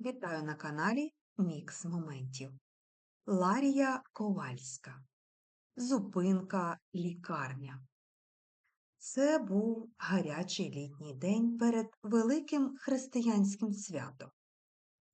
Вітаю на каналі Мікс Моментів. Ларія Ковальська. Зупинка лікарня. Це був гарячий літній день перед великим християнським святом.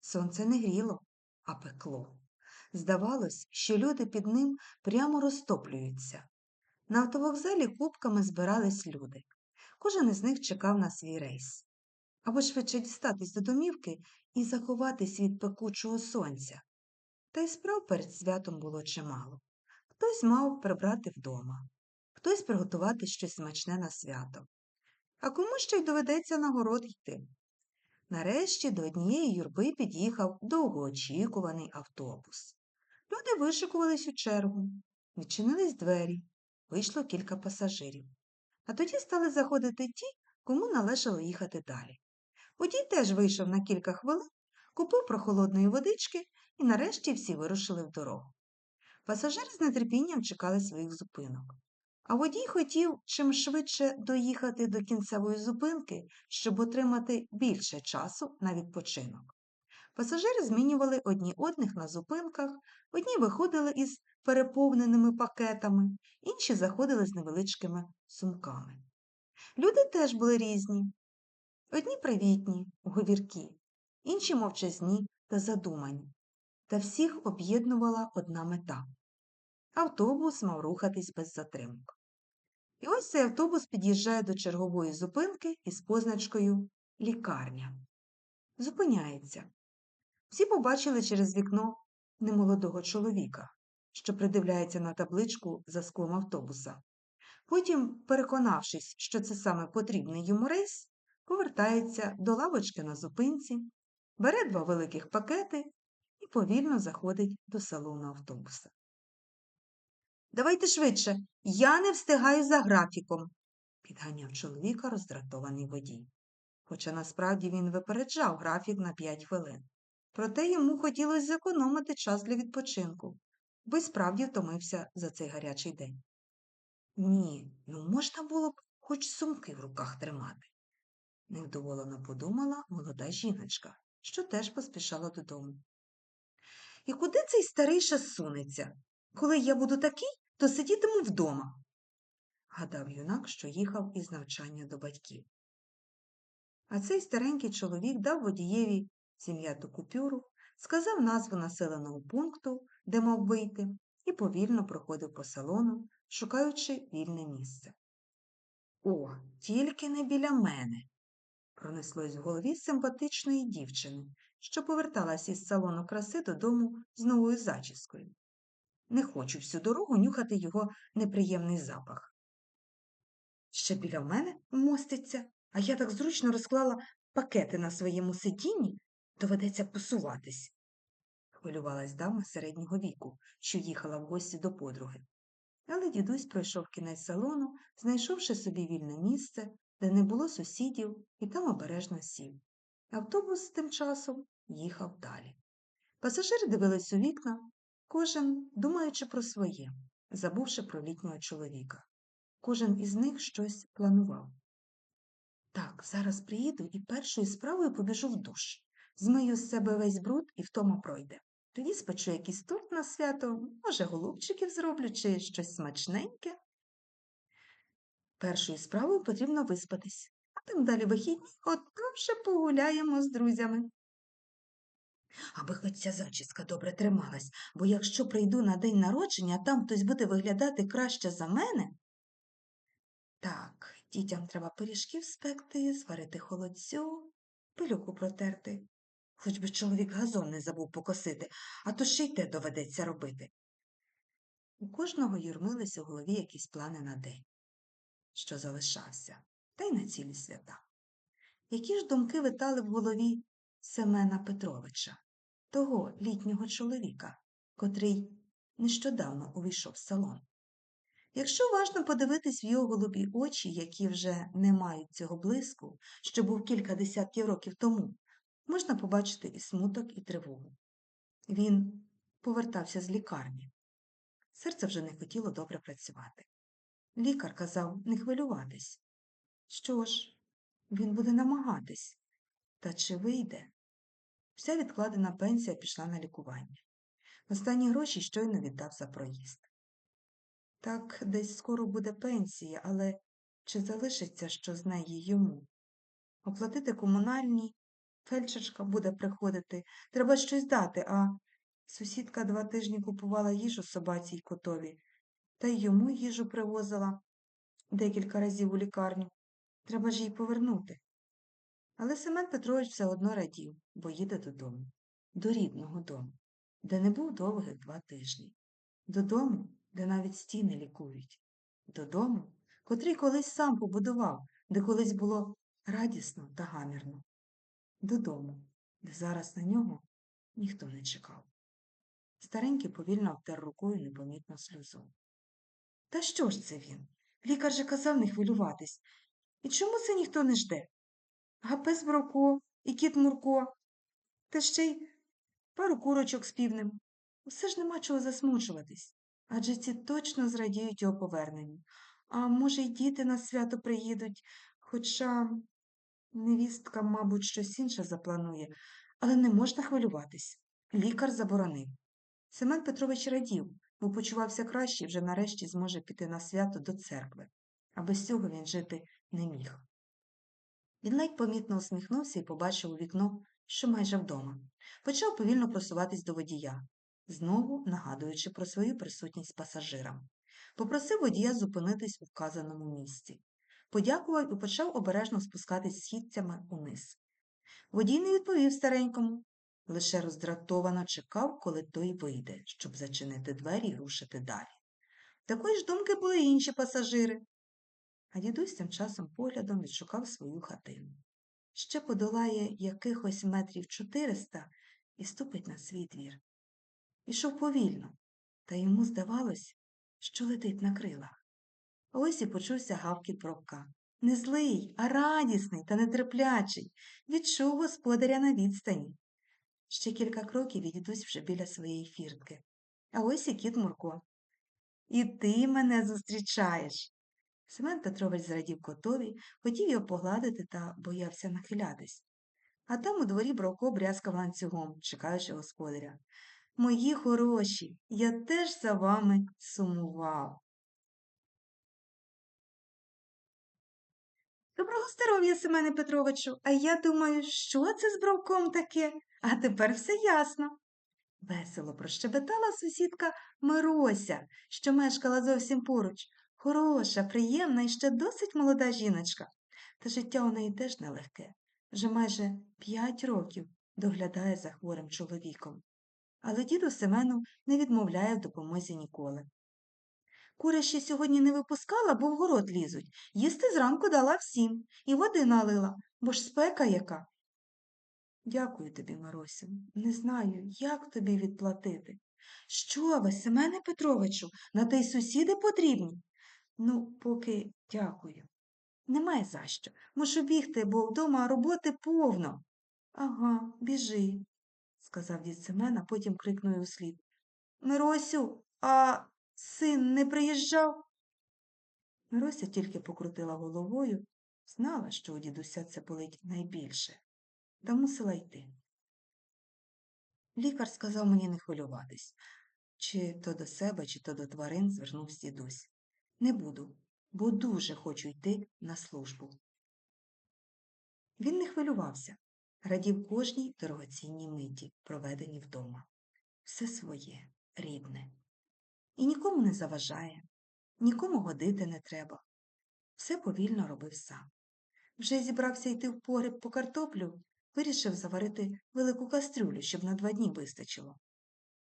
Сонце не гріло, а пекло. Здавалось, що люди під ним прямо розтоплюються. На автовокзалі кубками збирались люди. Кожен із них чекав на свій рейс. Або швидше дістатись до домівки і заховатись від пекучого сонця. Та й справ перед святом було чимало. Хтось мав прибрати вдома, хтось приготувати щось смачне на свято, а кому ще й доведеться на город йти. Нарешті до однієї юрби під'їхав довгоочікуваний автобус. Люди вишикувались у чергу, відчинились двері, вийшло кілька пасажирів. А тоді стали заходити ті, кому належало їхати далі. Водій теж вийшов на кілька хвилин, купив прохолодної водички і нарешті всі вирушили в дорогу. Пасажири з нетерпінням чекали своїх зупинок. А водій хотів чим швидше доїхати до кінцевої зупинки, щоб отримати більше часу на відпочинок. Пасажири змінювали одні одних на зупинках, одні виходили із переповненими пакетами, інші заходили з невеличкими сумками. Люди теж були різні. Одні привітні, говіркі, інші мовчазні та задумані. Та всіх об'єднувала одна мета. Автобус мав рухатись без затримок. І ось цей автобус під'їжджає до чергової зупинки із позначкою Лікарня. Зупиняється. Всі побачили через вікно немолодого чоловіка, що придивляється на табличку за склом автобуса. Потім, переконавшись, що це саме потрібний йому рейс, повертається до лавочки на зупинці, бере два великих пакети і повільно заходить до салону автобуса. Давайте швидше, я не встигаю за графіком, підганяв чоловіка роздратований водій. Хоча насправді він випереджав графік на п'ять хвилин. Проте йому хотілося зекономити час для відпочинку, бо й справді втомився за цей гарячий день. Ні, ну можна було б хоч сумки в руках тримати невдоволено подумала молода жіночка, що теж поспішала додому. І куди цей старий сунеться? Коли я буду такий, то сидітиму вдома, гадав юнак, що їхав із навчання до батьків. А цей старенький чоловік дав водієві сім'яту купюру, сказав назву населеного пункту, де мав вийти, і повільно проходив по салону, шукаючи вільне місце. О, тільки не біля мене, пронеслось в голові симпатичної дівчини, що поверталась із салону краси додому з новою зачіскою. Не хочу всю дорогу нюхати його неприємний запах. Ще біля мене моститься, а я так зручно розклала пакети на своєму сидінні, доведеться посуватись, хвилювалась дама середнього віку, що їхала в гості до подруги. Але дідусь пройшов кінець салону, знайшовши собі вільне місце, де не було сусідів, і там обережно сів. Автобус тим часом їхав далі. Пасажири дивились у вікна, кожен думаючи про своє, забувши про літнього чоловіка. Кожен із них щось планував. Так, зараз приїду і першою справою побіжу в душ. Змию з себе весь бруд і втома пройде. Тоді спечу якийсь торт на свято, може, голубчиків зроблю чи щось смачненьке. Першою справою потрібно виспатись, а тим далі вихідні от там ще погуляємо з друзями. Аби хоч ця зачіска добре трималась, бо якщо прийду на день народження, там хтось буде виглядати краще за мене. Так, дітям треба пиріжків спекти, зварити холодцю, пилюку протерти. Хоч би чоловік газон не забув покосити, а то ще й те доведеться робити. У кожного юрмились у голові якісь плани на день що залишався, та й на цілі свята. Які ж думки витали в голові Семена Петровича, того літнього чоловіка, котрий нещодавно увійшов в салон? Якщо уважно подивитись в його голубі очі, які вже не мають цього блиску, що був кілька десятків років тому, можна побачити і смуток, і тривогу. Він повертався з лікарні. Серце вже не хотіло добре працювати. Лікар казав не хвилюватись. Що ж, він буде намагатись. Та чи вийде? Вся відкладена пенсія пішла на лікування. Останні гроші щойно віддав за проїзд. Так десь скоро буде пенсія, але чи залишиться що з неї йому? Оплатити комунальні, фельдшерка буде приходити, треба щось дати, а сусідка два тижні купувала їжу собаці й котові, та й йому їжу привозила декілька разів у лікарню. Треба ж їй повернути. Але Семен Петрович все одно радів, бо їде додому, до рідного дому, де не був довгих два тижні, додому, де навіть стіни лікують, додому, котрий колись сам побудував, де колись було радісно та гамірно, додому, де зараз на нього ніхто не чекав. Старенький повільно обтер рукою непомітну сльозу. Та що ж це він? Лікар же казав не хвилюватись. І чому це ніхто не жде? Гапес Броко і кіт Мурко, та ще й пару курочок з півнем. Усе ж нема чого засмучуватись, адже ці точно зрадіють його поверненню. А може, й діти на свято приїдуть, хоча невістка, мабуть, щось інше запланує, але не можна хвилюватись. Лікар заборонив. Семен Петрович радів, бо почувався краще і вже нарешті зможе піти на свято до церкви, а без цього він жити не міг. Він ледь помітно усміхнувся і побачив у вікно, що майже вдома. Почав повільно просуватись до водія, знову нагадуючи про свою присутність пасажирам. Попросив водія зупинитись у вказаному місці. Подякував і почав обережно спускатись східцями униз. Водій не відповів старенькому, лише роздратовано чекав, коли той вийде, щоб зачинити двері і рушити далі. Такої ж думки були інші пасажири. А дідусь тим часом поглядом відшукав свою хатину. Ще подолає якихось метрів чотириста і ступить на свій двір. Ішов повільно, та йому здавалось, що летить на крилах. Ось і почувся гавкіт пробка. Не злий, а радісний та нетерплячий, відчув господаря на відстані. Ще кілька кроків і дідусь вже біля своєї фіртки. А ось і кіт Мурко. І ти мене зустрічаєш. Семен Петрович зрадів котові, хотів його погладити та боявся нахилятись. А там у дворі Бровко брязкав ланцюгом, чекаючи господаря. Мої хороші, я теж за вами сумував. Доброго здоров'я, Семене Петровичу, а я думаю, що це з бровком таке? А тепер все ясно. Весело прощебетала сусідка Мирося, що мешкала зовсім поруч. Хороша, приємна і ще досить молода жіночка. Та життя у неї теж нелегке. Вже майже п'ять років доглядає за хворим чоловіком. Але діду Семену не відмовляє в допомозі ніколи. Кури ще сьогодні не випускала, бо в город лізуть. Їсти зранку дала всім і води налила, бо ж спека яка. Дякую тобі, Маросю. Не знаю, як тобі відплатити. Що ви, Семене Петровичу, на те й сусіди потрібні? Ну, поки дякую. Немає за що. Мушу бігти, бо вдома роботи повно. Ага, біжи, сказав дід Семен, а потім крикнув услід. Миросю, а син не приїжджав? Мирося тільки покрутила головою, знала, що у дідуся це болить найбільше, та мусила йти. Лікар сказав мені не хвилюватись, чи то до себе, чи то до тварин звернувся дідусь. Не буду, бо дуже хочу йти на службу. Він не хвилювався, радів кожній дорогоцінній миті, проведеній вдома. Все своє, рідне. І нікому не заважає, нікому годити не треба. Все повільно робив сам. Вже зібрався йти в погреб по картоплю, вирішив заварити велику кастрюлю, щоб на два дні вистачило.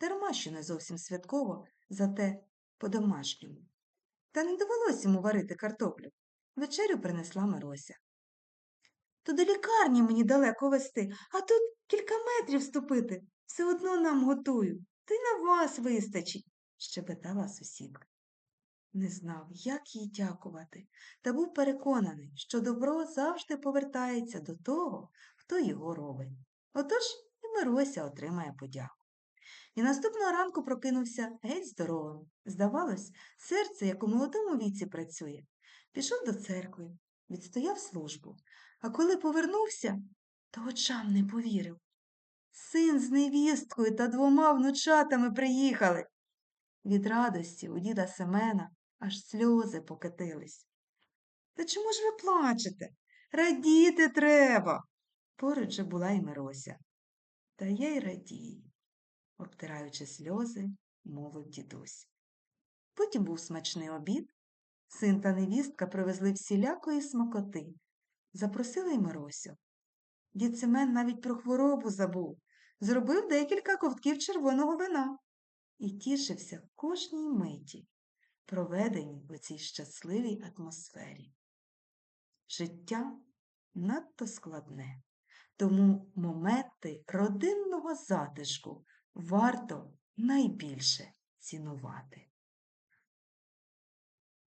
Дарма, що не зовсім святково, зате по-домашньому. Та не довелось йому варити картоплю. Вечерю принесла Мирося. То до лікарні мені далеко вести, а тут кілька метрів ступити. Все одно нам готують. Та й на вас вистачить, щебетала сусідка. Не знав, як їй дякувати, та був переконаний, що добро завжди повертається до того, хто його робить. Отож і Мирося отримає подяку. І наступного ранку прокинувся геть здоровим. Здавалось, серце, як у молодому віці працює. Пішов до церкви, відстояв службу, а коли повернувся, то очам не повірив. Син з невісткою та двома внучатами приїхали. Від радості у діда Семена аж сльози покатились. Та чому ж ви плачете? Радіти треба. Поруч же була й Мирося. Та я й радію, обтираючи сльози, мовив дідусь. Потім був смачний обід. Син та невістка привезли всілякої смакоти. Запросили й Миросю. Дід Семен навіть про хворобу забув, зробив декілька ковтків червоного вина і тішився кожній миті, проведеній у цій щасливій атмосфері. Життя надто складне, тому моменти родинного затишку варто найбільше цінувати.